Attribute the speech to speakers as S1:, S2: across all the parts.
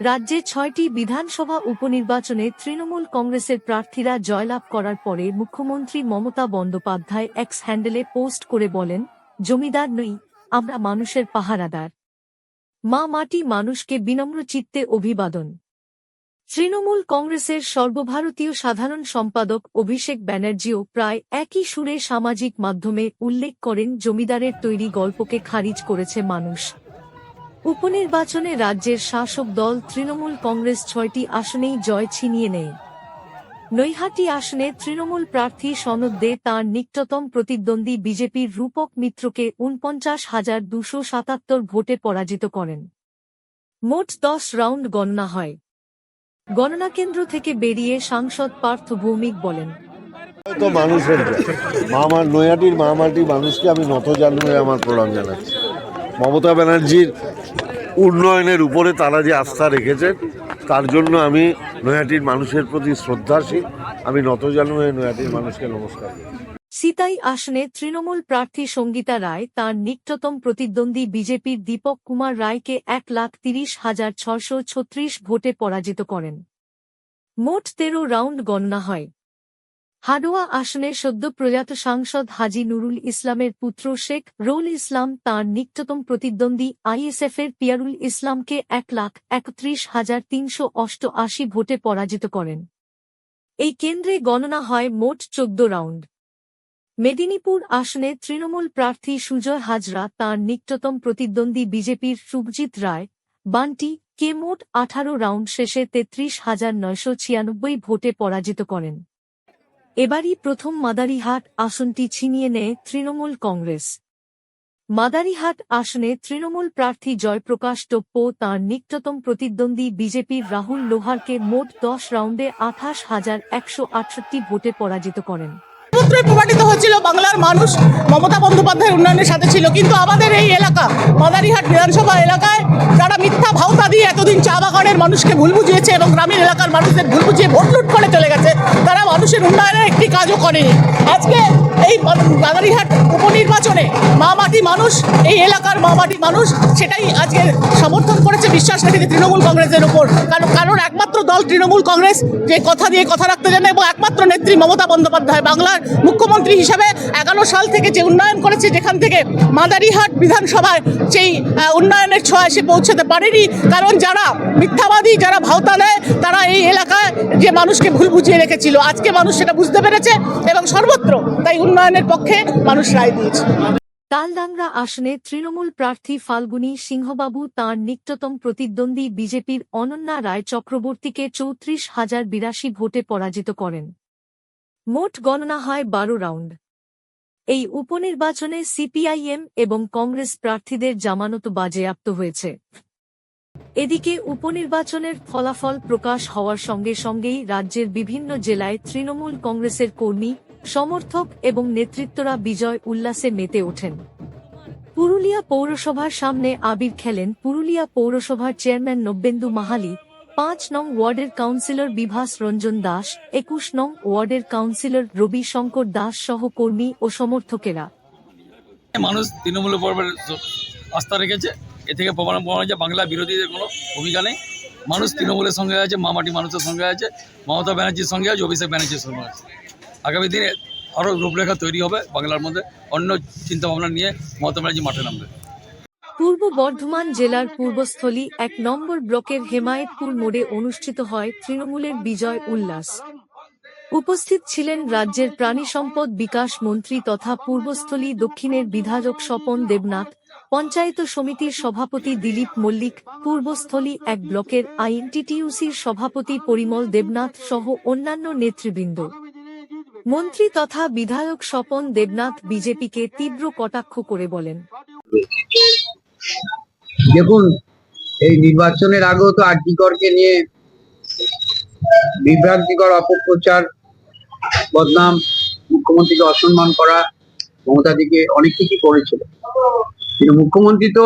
S1: রাজ্যে ছয়টি বিধানসভা উপনির্বাচনে তৃণমূল কংগ্রেসের প্রার্থীরা জয়লাভ করার পরে মুখ্যমন্ত্রী মমতা বন্দ্যোপাধ্যায় এক্স হ্যান্ডেলে পোস্ট করে বলেন, জমিদার নই, আমরা মানুষের পাহারাদার। মা মাটি মানুষকে বিনম্র চিত্তে অভিবাদন। তৃণমূল কংগ্রেসের সর্বভারতীয় সাধারণ সম্পাদক অভিষেক ব্যানার্জিও প্রায় একই সুরে সামাজিক মাধ্যমে উল্লেখ করেন, জমিদারের তৈরি গল্পকে খারিজ করেছে মানুষ। উপনির্বাচনে রাজ্যের শাসক দল তৃণমূল কংগ্রেস ছয়টি আসনেই জয় ছিনিয়ে নেয়। নৈহাটি আসনে তৃণমূল প্রার্থী সনদ দে তাঁর নিকটতম প্রতিদ্বন্দ্বী বিজেপির রূপক মিত্রকে উনপঞ্চাশ হাজার দুশো সাতাত্তর ভোটে পরাজিত করেন। মোট দশ রাউন্ড গণনা হয়। গণনা কেন্দ্র থেকে বেরিয়ে সাংসদ পার্থ ভৌমিক বলেন,
S2: তো মানুষের জয়। মা আমার নৈহাটির মা মাটির মানুষকে আমি নত জানিয়ে আমার প্রণাম জানাচ্ছি। মমতা ব্যানার্জির উন্নয়নের উপরে তারা যে আস্থা রেখেছেন তার জন্য আমি নয়াটির মানুষের প্রতি শ্রদ্ধাশীল। আমি নত জানিয়ে নয়াটির মানুষকে নমস্কার করি।
S1: সিতাই আসনে তৃণমূল প্রার্থী সঙ্গীতা রায়, তাঁর নিকটতম প্রতিদ্বন্দ্বী বিজেপির দীপক কুমার রায়কে এক লাখ তিরিশ হাজার ছশো ছত্রিশ ভোটে পরাজিত করেন। মোট তেরো রাউন্ড গণনা হয়। হাডোয়া আসনে সদ্য প্রয়াত সাংসদ হাজি নুরুল ইসলামের পুত্র শেখ রৌল ইসলাম তাঁর নিকটতম প্রতিদ্বন্দ্বী আইএসএফের পিয়ারুল ইসলামকে এক লাখ একত্রিশ হাজার তিনশো অষ্টআশি ভোটে পরাজিত করেন। এই কেন্দ্রে গণনা হয় মোট চোদ্দ রাউন্ড। মেদিনীপুর আসনে তৃণমূল প্রার্থী সুজয় হাজরা তাঁর নিকটতম প্রতিদ্বন্দ্বী বিজেপির শুভজিৎ রায়, বান্টি কে মোট আঠারো রাউন্ড শেষে তেত্রিশ হাজার নয়শো ছিয়ানব্বই ভোটে পরাজিত করেন। এবারই প্রথম মাদারিহাট আসনটি ছিনিয়ে নেয় তৃণমূল কংগ্রেস। মাদারিহাট আসনে তৃণমূল প্রার্থী জয়প্রকাশ টোপ্পো তাঁর নিকটতম প্রতিদ্বন্দ্বী বিজেপির রাহুল লোহারকে মোট দশ রাউন্ডে আঠাশ হাজার একশো আটষট্টি ভোটে পরাজিত করেন।
S3: সূত্রে প্রমাণিত হয়েছিল বাংলার মানুষ মমতা বন্দ্যোপাধ্যায়ের উন্নয়নের সাথে ছিল। কিন্তু আমাদের এই এলাকা, মাদারিহাট বিধানসভা এলাকায় যারা মিথ্যা ভাওতা দিয়ে এতদিন চা বাগানের মানুষকে ভুল বুঝিয়েছে এবং গ্রামীণ এলাকার মানুষদের ভুল বুঝিয়ে ভোট লুট করে চলে গেছে, তারা মানুষের উন্নয়নের একটি কাজও করেনি। আজকে এই মাদারিহাট উপনির্বাচনে মা মাটি মানুষ, এই এলাকার মা মাটি মানুষ, সেটাই আজকে সমর্থন করেছে বিশ্বাস রেখেছে তৃণমূল কংগ্রেসের উপর কারণ কারণ একমাত্র দল তৃণমূল কংগ্রেস যে কথা দিয়ে কথা রাখতে জানে এবং একমাত্র নেত্রী মমতা বন্দ্যোপাধ্যায় বাংলার মুখ্যমন্ত্রী হিসাবে এগারো সাল থেকে যে উন্নয়ন করেছে, যেখান থেকে মাদারিহাট বিধানসভায় সেই উন্নয়নের ছোঁয়া এসে পৌঁছতে পারেনি। কারণ যারা মিথ্যাবাদী, যারা ভাওতা নেয় তারা এই এলাকায় যে মানুষকে ভুল বুঝিয়ে রেখেছিল, আজকে মানুষ সেটা বুঝতে পেরেছে এবং সর্বত্র তাই উন্নয়নের পক্ষে মানুষ রায় দিয়েছে।
S1: তালডাংরা আসনে তৃণমূল প্রার্থী ফাল্গুনী সিংহবাবু তাঁর নিকটতম প্রতিদ্বন্দ্বী বিজেপির অনন্যা রায় চক্রবর্তীকে চৌত্রিশ হাজার বিরাশি ভোটে পরাজিত করেন। মোট গণনা হয় বারো রাউন্ড। এই উপনির্বাচনে সিপিআইএম এবং কংগ্রেস প্রার্থীদের জামানত বাজেয়াপ্ত হয়েছে। এদিকে উপনির্বাচনের ফলাফল প্রকাশ হওয়ার সঙ্গে সঙ্গেই রাজ্যের বিভিন্ন জেলায় তৃণমূল কংগ্রেসের কর্মী, সমর্থক এবং নেতৃত্বরা বিজয় উল্লাসে মেতে ওঠেন। পুরুলিয়া পৌরসভার সামনে আবির খেলেন পুরুলিয়া পৌরসভার চেয়ারম্যান নব্যেন্দু মাহালি পাঁচ নং ওয়ার্ডের কাউন্সিলর বিভাস রঞ্জন দাস, একুশ নং ওয়ার্ডের কাউন্সিলর রবি শঙ্কর দাস সহ কর্মী ও সমর্থকেরা।
S4: মানুষ তৃণমূল পর্বের আস্থা রেখেছে। এ থেকে প্রমাণ প্রমাণ হয়েছে বাংলা বিরোধীদের কোনো ভূমিকা নেই। মানুষ তৃণমূলের সঙ্গে আছে, মামাটি মানুষের সঙ্গে আছে, মমতা ব্যানার্জির সঙ্গে আছে, অভিষেক ব্যানার্জির সঙ্গে আছে। আগামী দিনে আরও রূপরেখা তৈরি হবে বাংলার মধ্যে। অন্য চিন্তাভাবনা নিয়ে মমতা ব্যানার্জি মাঠে নামবে।
S1: পূর্ব বর্ধমান জেলার পূর্বস্থলী এক নম্বর ব্লকের হেমায়েতপুর মোড়ে অনুষ্ঠিত হয় তৃণমূলের বিজয় উল্লাস। উপস্থিত ছিলেন রাজ্যের প্রাণী সম্পদ বিকাশ মন্ত্রী তথা পূর্বস্থলী দক্ষিণের বিধায়ক স্বপন দেবনাথ, পঞ্চায়েত সমিতির সভাপতি দিলীপ মল্লিক, পূর্বস্থলী এক ব্লকের আইএনটিটিউসির সভাপতি পরিমল দেবনাথ সহ অন্যান্য নেতৃবৃন্দ। মন্ত্রী তথা বিধায়ক স্বপন দেবনাথ বিজেপিকে তীব্র কটাক্ষ করে বলেন।
S5: দেখুন, এই নির্বাচনের আগেও তো আর্যিকরকে নিয়ে বিভ্রান্তিকর অপপ্রচার, বদনাম, মুখ্যমন্ত্রীকে অসম্মান করা মমতাদিকে অনেক কিছু করেছিল। কিন্তু মুখ্যমন্ত্রী তো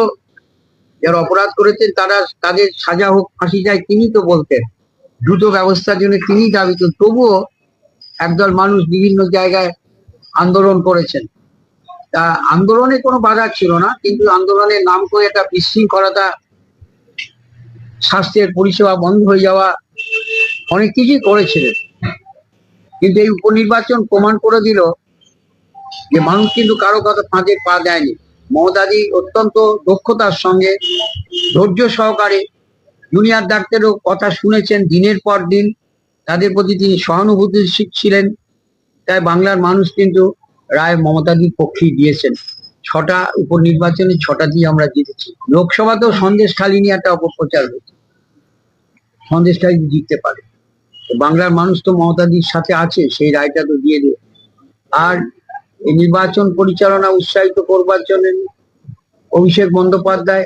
S5: যারা অপরাধ করেছেন, তারা তাদের সাজা হোক, ফাঁসি যায় তিনি তো বলতেন। দ্রুত ব্যবস্থার জন্য তিনি দাবি তবুও একদল মানুষ বিভিন্ন জায়গায় আন্দোলন করেছেন। আন্দোলনে কোনো বাধা ছিল না, কিন্তু আন্দোলনের নাম করে একটা বিশৃঙ্খলতা স্বাস্থ্যের পরিষেবা বন্ধ হয়ে যাওয়া অনেক কিছুই করেছিলেন। কিন্তু এই উপনির্বাচন প্রমাণ করে দিল যে মানুষ কিন্তু কারও কথা ফাঁদে পা দেয়নি। মমতাদি অত্যন্ত দক্ষতার সঙ্গে, ধৈর্য সহকারে জুনিয়র ডাক্তারও কথা শুনেছেন দিনের পর দিন। তাদের প্রতি তিনি সহানুভূতিশীল ছিলেন। তাই বাংলার মানুষ কিন্তু রায় মমতাদির পক্ষেই দিয়েছেন ছটা উপনির্বাচনে ছটা দিয়ে আমরা জিতেছি। লোকসভাতেও সন্দেশ খালি নিয়ে একটা অপপ্রচার হয়েছে। সন্দেশ খালি জিততে পারে। বাংলার মানুষ তো মমতাদির সাথে আছে, সেই রায়টা তো দিয়ে দেবে। আর এই নির্বাচন পরিচালনা উৎসাহিত করবার জন্য অভিষেক বন্দ্যোপাধ্যায়,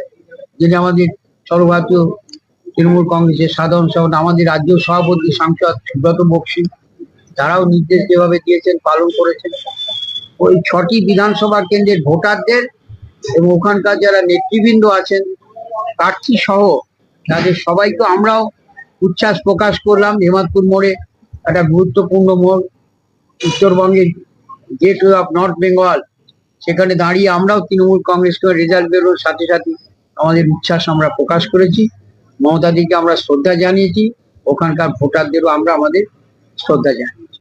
S5: যিনি আমাদের সর্বভারতীয় তৃণমূল কংগ্রেসের সাধারণ সম্পাদক, আমাদের রাজ্য সভাপতি, সাংসদ সুব্রত বক্সি, তারাও নির্দেশ যেভাবে দিয়েছেন, পালন করেছেন। ওই ছটি বিধানসভা কেন্দ্রের ভোটারদের এবং ওখানকার যারা নেতৃবৃন্দ আছেন, প্রার্থী সহ তাদের সবাইকে আমরাও উচ্ছ্বাস প্রকাশ করলাম। হেমাদপুর মোড়ে একটা গুরুত্বপূর্ণ মোড়, উত্তরবঙ্গের গেটওয়ে অফ নর্থ বেঙ্গল সেখানে দাঁড়িয়ে আমরাও তৃণমূল কংগ্রেসকে রেজাল্ট বেরোর সাথে সাথে আমাদের উচ্ছ্বাস আমরা প্রকাশ করেছি। মমতাদিকে আমরা শ্রদ্ধা জানিয়েছি, ওখানকার ভোটারদেরও আমরা আমাদের শ্রদ্ধা জানিয়েছি।